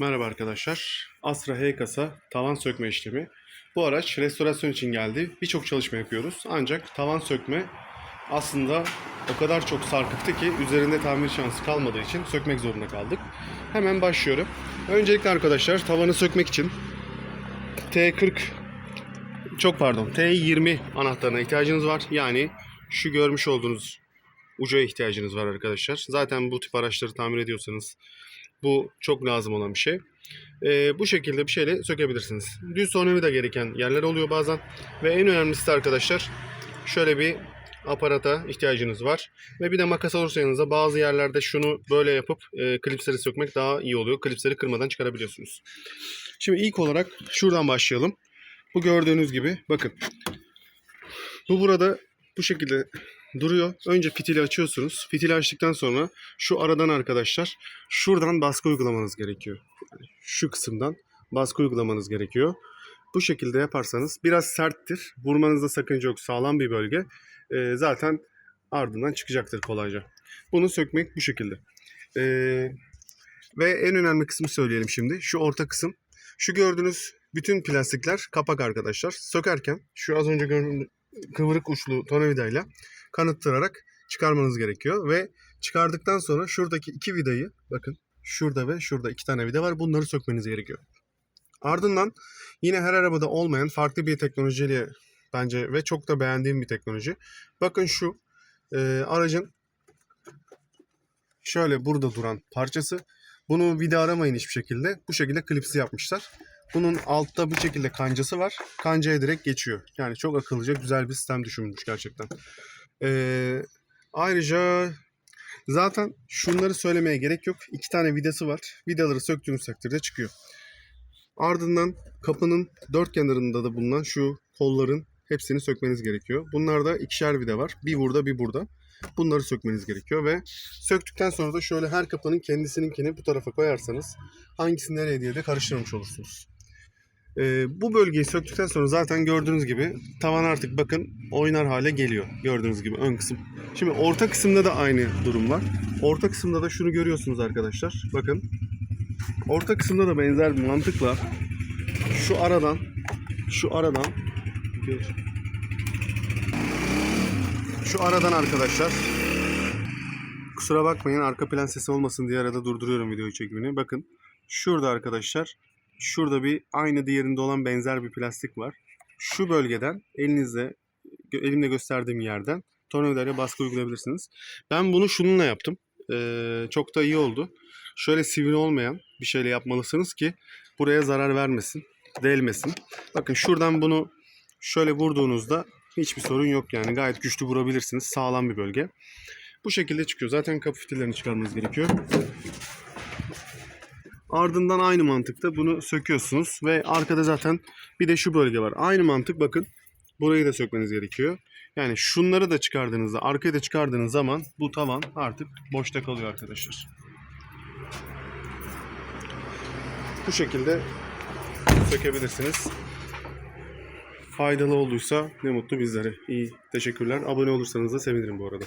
Merhaba arkadaşlar. Astra H kasa tavan sökme işlemi. Bu araç restorasyon için geldi. Birçok çalışma yapıyoruz. Ancak tavan sökme aslında o kadar çok sarkıktı ki üzerinde tamir şansı kalmadığı için sökmek zorunda kaldık. Hemen başlıyorum. Öncelikle arkadaşlar tavanı sökmek için T40 çok pardon T20 anahtarına ihtiyacınız var. Yani şu görmüş olduğunuz uca ihtiyacınız var arkadaşlar. Zaten bu tip araçları tamir ediyorsanız bu çok lazım olan bir şey. Ee, bu şekilde bir şeyle sökebilirsiniz. Düz tornavida gereken yerler oluyor bazen. Ve en önemlisi de arkadaşlar şöyle bir aparata ihtiyacınız var. Ve bir de makas olursa yanınıza bazı yerlerde şunu böyle yapıp e, klipsleri sökmek daha iyi oluyor. Klipsleri kırmadan çıkarabiliyorsunuz. Şimdi ilk olarak şuradan başlayalım. Bu gördüğünüz gibi bakın. Bu burada bu şekilde duruyor. Önce fitili açıyorsunuz. Fitili açtıktan sonra şu aradan arkadaşlar şuradan baskı uygulamanız gerekiyor. Yani şu kısımdan baskı uygulamanız gerekiyor. Bu şekilde yaparsanız biraz serttir. Vurmanızda sakınca yok. Sağlam bir bölge. Ee, zaten ardından çıkacaktır kolayca. Bunu sökmek bu şekilde. Ee, ve en önemli kısmı söyleyelim şimdi. Şu orta kısım. Şu gördüğünüz bütün plastikler kapak arkadaşlar. Sökerken şu az önce gördüğünüz kıvırık uçlu tornavidayla kanıttırarak çıkarmanız gerekiyor. Ve çıkardıktan sonra şuradaki iki vidayı bakın şurada ve şurada iki tane vida var. Bunları sökmeniz gerekiyor. Ardından yine her arabada olmayan farklı bir teknolojiyle bence ve çok da beğendiğim bir teknoloji. Bakın şu e, aracın şöyle burada duran parçası. Bunu vida aramayın hiçbir şekilde. Bu şekilde klipsi yapmışlar. Bunun altta bu şekilde kancası var. Kancaya direkt geçiyor. Yani çok akıllıca güzel bir sistem düşünmüş gerçekten. Ee, ayrıca zaten şunları söylemeye gerek yok. İki tane vidası var. Vidaları söktüğünüz takdirde çıkıyor. Ardından kapının dört kenarında da bulunan şu kolların hepsini sökmeniz gerekiyor. Bunlarda ikişer vida var. Bir burada bir burada. Bunları sökmeniz gerekiyor ve söktükten sonra da şöyle her kapının kendisininkini bu tarafa koyarsanız hangisi nereye diye de karıştırmış olursunuz. Ee, bu bölgeyi söktükten sonra zaten gördüğünüz gibi tavan artık bakın oynar hale geliyor. Gördüğünüz gibi ön kısım. Şimdi orta kısımda da aynı durum var. Orta kısımda da şunu görüyorsunuz arkadaşlar. Bakın. Orta kısımda da benzer bir mantıkla şu aradan şu aradan şu aradan arkadaşlar kusura bakmayın arka plan sesi olmasın diye arada durduruyorum video çekimini. Bakın şurada arkadaşlar şurada bir aynı diğerinde olan benzer bir plastik var. Şu bölgeden elinizle elimle gösterdiğim yerden tornavidayla baskı uygulayabilirsiniz. Ben bunu şununla yaptım. Ee, çok da iyi oldu. Şöyle sivri olmayan bir şeyle yapmalısınız ki buraya zarar vermesin, değilmesin. Bakın şuradan bunu şöyle vurduğunuzda hiçbir sorun yok yani. Gayet güçlü vurabilirsiniz. Sağlam bir bölge. Bu şekilde çıkıyor. Zaten kapı fitillerini çıkarmanız gerekiyor. Ardından aynı mantıkta bunu söküyorsunuz ve arkada zaten bir de şu bölge var. Aynı mantık bakın. Burayı da sökmeniz gerekiyor. Yani şunları da çıkardığınızda, arkayı da çıkardığınız zaman bu tavan artık boşta kalıyor arkadaşlar. Bu şekilde sökebilirsiniz. Faydalı olduysa ne mutlu bizlere. İyi, teşekkürler. Abone olursanız da sevinirim bu arada.